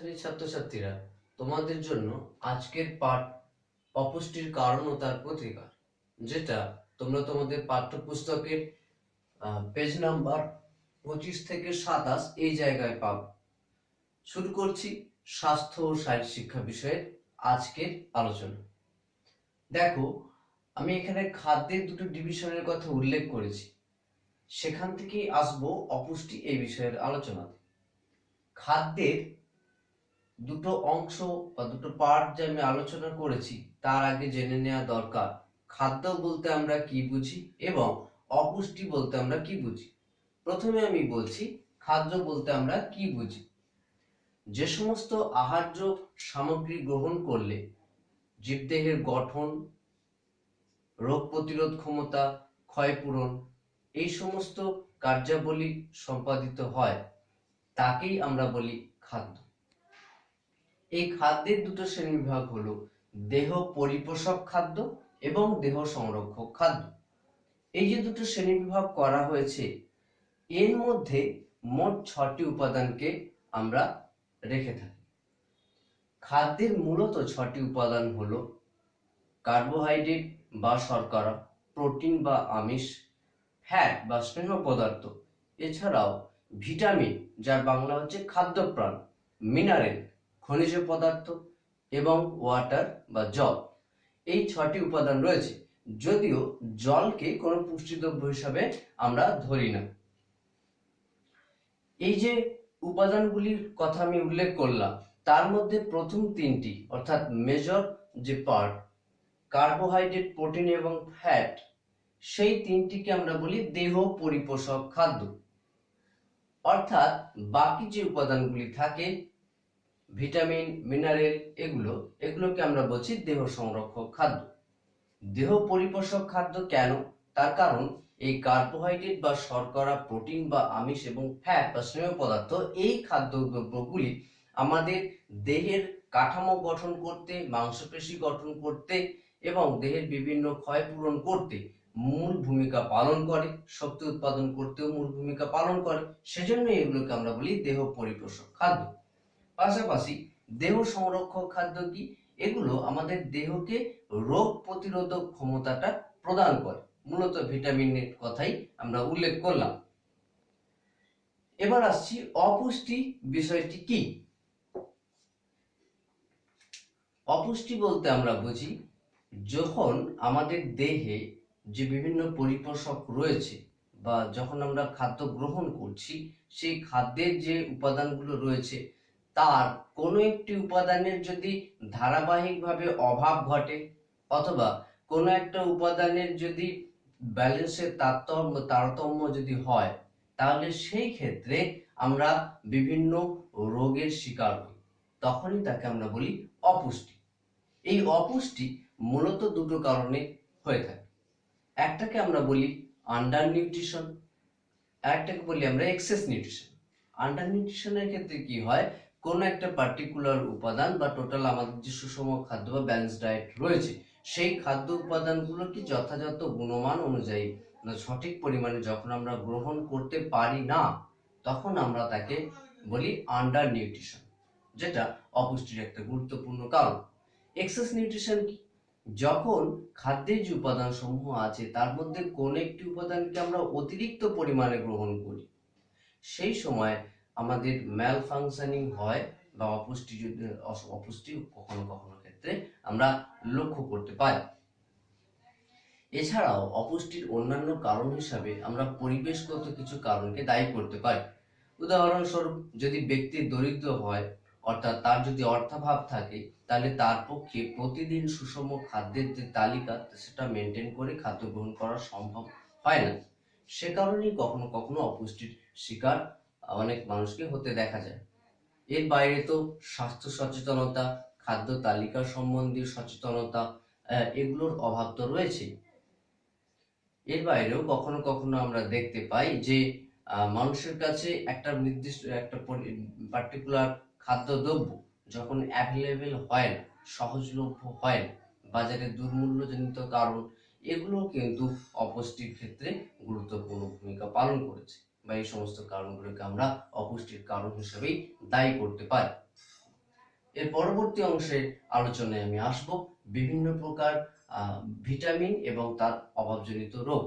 শ্রেণির ছাত্রছাত্রীরা তোমাদের জন্য আজকের পাঠ অপুষ্টির কারণ ও তার প্রতিকার, যেটা তোমরা তোমাদের পাঠ্যপুস্তকের পেজ নাম্বার পঁচিশ থেকে সাতাশ এই জায়গায় পাবে শুরু করছি স্বাস্থ্য ও শারীর শিক্ষা বিষয়ের আজকের আলোচনা। দেখো, আমি এখানে খাদ্যের দুটো ডিভিশনের কথা উল্লেখ করেছি। সেখান থেকেই আসব অপুষ্টি এই বিষয়ের আলোচনাতে। খাদ্যের দুটো অংশ বা দুটো পার্ট যে আমি আলোচনা করেছি, তার আগে জেনে নেওয়া দরকার। খাদ্য বলতে আমরা কি বুঝি এবং অপুষ্টি বলতে আমরা কি বুঝি? প্রথমে আমি বলছি, খাদ্য বলতে আমরা কি বুঝি? যে সমস্ত আহার্য সামগ্রী গ্রহণ করলে জীবদেহের গঠন, রোগ প্রতিরোধ ক্ষমতা, ক্ষয়পূরণ, এই সমস্ত কার্যাবলী সম্পাদিত হয়, তাকেই আমরা বলি খাদ্য। এই খাদ্যের দুটো শ্রেণীবিভাগ হলো দেহ পরিপোষক খাদ্য এবং দেহ সংরক্ষক খাদ্য। এই যে দুটো শ্রেণীবিভাগ করা হয়েছে, এর মধ্যে মোট ছটি উপাদানকে আমরা রেখে থাকি। খাদ্যের মূলত ছটি উপাদান হলো কার্বোহাইড্রেট বা শর্করা, প্রোটিন বা আমিষ, ফ্যাট বা স্নেহ পদার্থ, এছাড়াও ভিটামিন, যার বাংলা হচ্ছে খাদ্যপ্রাণ, মিনারেল খনিজ পদার্থ এবং ওয়াটার বা জল। এই ছটি উপাদান রয়েছে। যদিও জলকে কোনো পুষ্টিদ্রব্য হিসাবে আমরা ধরি না। এই যে উপাদানগুলির কথা আমি উল্লেখ করলাম, তার মধ্যে প্রথম তিনটি, অর্থাৎ মেজর যে পার্ট কার্বোহাইড্রেট প্রোটিন এবং ফ্যাট সেই তিনটিকে আমরা বলি দেহ পরিপোষক খাদ্য। অর্থাৎ বাকি যে উপাদানগুলি থাকে ভিটামিন, মিনারেল এগুলো, এগুলোকে আমরা বলছি দেহ সংরক্ষক খাদ্য। দেহ পরিপোষক খাদ্য কেন? তার কারণ এই কার্বোহাইড্রেট বা শর্করা, প্রোটিন বা আমিষ এবং ফ্যাট বা স্নেহ পদার্থ এই খাদ্য দ্রব্যগুলি আমাদের দেহের কাঠামো গঠন করতে, মাংসপেশি গঠন করতে এবং দেহের বিভিন্ন ক্ষয় পূরণ করতে মূল ভূমিকা পালন করে, শক্তি উৎপাদন করতেও মূল ভূমিকা পালন করে। সেজন্য এগুলোকে আমরা বলি দেহ পরিপোষক খাদ্য। পাশাপাশি দেহ সংরক্ষক খাদ্য কি? এগুলো আমাদের দেহকে রোগ প্রতিরোধক ক্ষমতাটা প্রদান করে। মূলত ভিটামিনের কথাই আমরা উল্লেখ করলাম। এবার আসছি অপুষ্টি বিষয়টি কি? অপুষ্টি বলতে আমরা বুঝি, যখন আমাদের দেহে যে বিভিন্ন পরিপোষক রয়েছে বা যখন আমরা খাদ্য গ্রহণ করছি, সেই খাদ্যের যে উপাদানগুলো রয়েছে তার কোনো একটি উপাদানের যদি ধারাবাহিকভাবে অভাব ঘটে, অথবা কোনো একটা উপাদানের যদি ব্যালেন্সের তারতম্য তারতম্য যদি হয়, তাহলে সেই ক্ষেত্রে আমরা বিভিন্ন রোগের শিকার হই। তখনই তাকে আমরা বলি অপুষ্টি। এই অপুষ্টি মূলত দুটো কারণে হয়ে থাকে। একটাকে আমরা বলি আন্ডার নিউট্রিশন একটাকে বলি আমরা এক্সেস নিউট্রিশন আন্ডার নিউট্রিশনের ক্ষেত্রে কি হয়? কোনো একটা পার্টিকুলার উপাদান বা টোটাল আমাদের যে সুষম খাদ্য বা ব্যালেন্স ডায়েট রয়েছে, সেই খাদ্য উপাদানগুলো কি যথাযথ গুণমান অনুযায়ী সঠিক পরিমাণে যখন আমরা গ্রহণ করতে পারি না, তখন আমরা তাকে বলি আন্ডার নিউট্রিশন যেটা অপুষ্টির একটা গুরুত্বপূর্ণ কারণ। এক্সেস নিউট্রিশন কি? যখন খাদ্যের যে উপাদান সমূহ আছে, তার মধ্যে কোন একটি উপাদানকে আমরা অতিরিক্ত পরিমাণে গ্রহণ করি, সেই সময় আমাদের ম্যাল ফাংশনিং হয় বা অপুষ্টি অপুষ্টি কখনো কখনো ক্ষেত্রে আমরা লক্ষ্য করতে পারি এছাড়াও অপুষ্টির অন্যান্য কারণ হিসাবে আমরা পরিবেশগত কিছু কারণকে দায়ী করতে পারি উদাহরণস্বরূপ, যদি ব্যক্তি দরিদ্র হয়, অর্থাৎ তার যদি অর্থাভাব থাকে, তাহলে তার পক্ষে প্রতিদিন সুষম খাদ্যের যে তালিকা, সেটা মেনটেন করে খাদ্য গ্রহণ করা সম্ভব হয় না। সে কারণেই কখনো কখনো অপুষ্টির শিকার অনেক মানুষকে হতে দেখা যায়। এর বাইরে তো স্বাস্থ্য সচেতনতা, খাদ্য তালিকা সম্বন্ধীয় সচেতনতা এগুলোর অভাব তো রয়েছে। এর বাইরেও কখনো কখনো আমরা দেখতে পাই যে মানুষের কাছে একটা নির্দিষ্ট একটা পার্টিকুলার খাদ্যদ্রব্য যখন অ্যাভেলেবেল হয় না, সহজলভ্য হয় না, বাজারে দুর্মূল্যজনিত কারণ এগুলো কিন্তু অপুষ্টির ক্ষেত্রে গুরুত্বপূর্ণ ভূমিকা পালন করেছে। বা এই সমস্ত কারণগুলোকে আমরা অপুষ্টির কারণ হিসেবেই দায়ী করতে পারি। এর পরবর্তী অংশে আলোচনায় আমি আসব বিভিন্ন প্রকার ভিটামিন এবং তার অভাবজনিত রোগ।